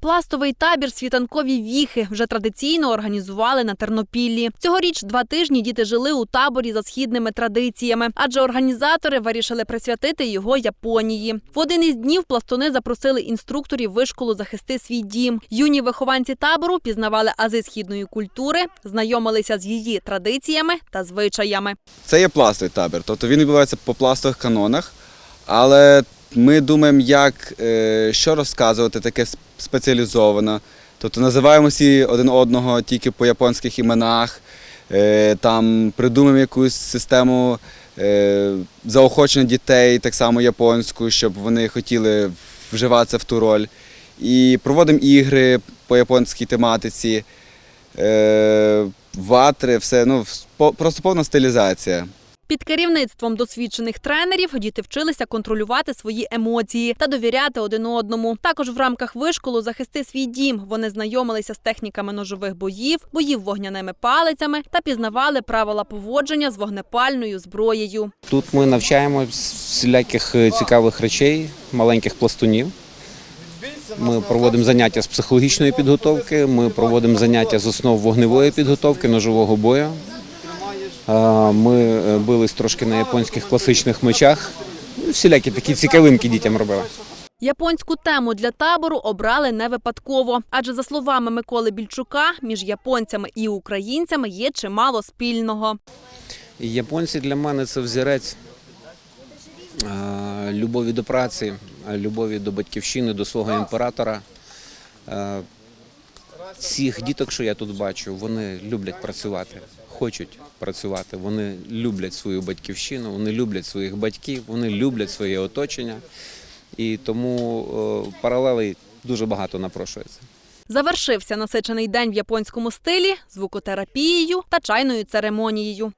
Пластовий табір світанкові віхи вже традиційно організували на Тернопіллі. Цьогоріч два тижні діти жили у таборі за східними традиціями, адже організатори вирішили присвятити його Японії. В один із днів пластуни запросили інструкторів вишколу захисти свій дім. Юні вихованці табору пізнавали ази східної культури, знайомилися з її традиціями та звичаями. Це є пластовий табір, тобто він відбувається по пластових канонах, але ми думаємо, як е, що розказувати таке с- спеціалізоване. Тобто називаємо всі один одного тільки по японських іменах, е, там придумаємо якусь систему е, заохочення дітей, так само японську, щоб вони хотіли вживатися в ту роль. І проводимо ігри по японській тематиці, ватри, все, ну, просто повна стилізація. Під керівництвом досвідчених тренерів діти вчилися контролювати свої емоції та довіряти один одному. Також в рамках вишколу захисти свій дім. Вони знайомилися з техніками ножових боїв, боїв вогняними палицями та пізнавали правила поводження з вогнепальною зброєю. Тут ми навчаємо всіляких е, цікавих речей, маленьких пластунів. Ми проводимо заняття з психологічної підготовки, ми проводимо заняття з основ вогневої підготовки, ножового бою. Ми е, бились трошки на японських класичних мечах. Ну, Всілякі такі цікавинки дітям робили. Японську тему для табору обрали не випадково, адже за словами Миколи Більчука, між японцями і українцями є чимало спільного. Японці для мене це взірець е, любові до праці, е, любові до батьківщини, до свого імператора. Цих діток, що я тут бачу, вони люблять працювати, хочуть працювати. Вони люблять свою батьківщину, вони люблять своїх батьків, вони люблять своє оточення. І тому е, паралелей дуже багато напрошується. Завершився насичений день в японському стилі звукотерапією та чайною церемонією.